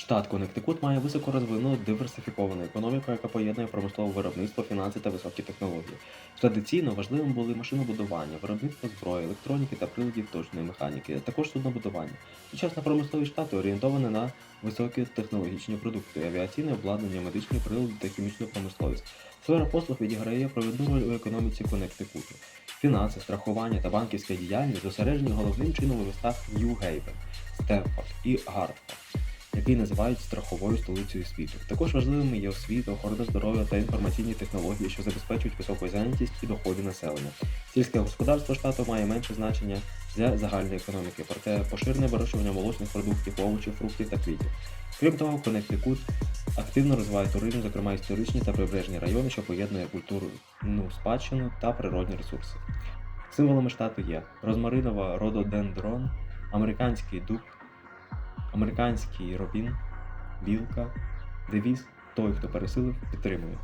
Штат Коннектикут має високорозвинену диверсифіковану економіку, яка поєднує промислове виробництво, фінанси та високі технології. Традиційно важливим були машинобудування, виробництво зброї, електроніки та приладів точної механіки, а також суднобудування. Сучасна промисловість штату орієнтована на високі технологічні продукти, авіаційне обладнання, медичні прилади та хімічну промисловість. Сфера послуг відіграє провідну роль у економіці Коннектикуту. Фінанси, страхування та банківська діяльність зосереджені головним чином у містах Нью-Гейвен, Степфорд і Гартфорд який називають страховою столицею світу. Також важливими є освіта, охорона здоров'я та інформаційні технології, що забезпечують високу зайнятість і доходи населення. Сільське господарство штату має менше значення для загальної економіки, проте поширене вирощування молочних продуктів, овочів, фруктів та квітів. Крім того, Коннектикут активно розвиває туризм, зокрема історичні та прибережні райони, що поєднує культурну спадщину та природні ресурси. Символами штату є розмаринова рододендрон, американський дуб, американський робін, білка, девіз той, хто пересилив, підтримує.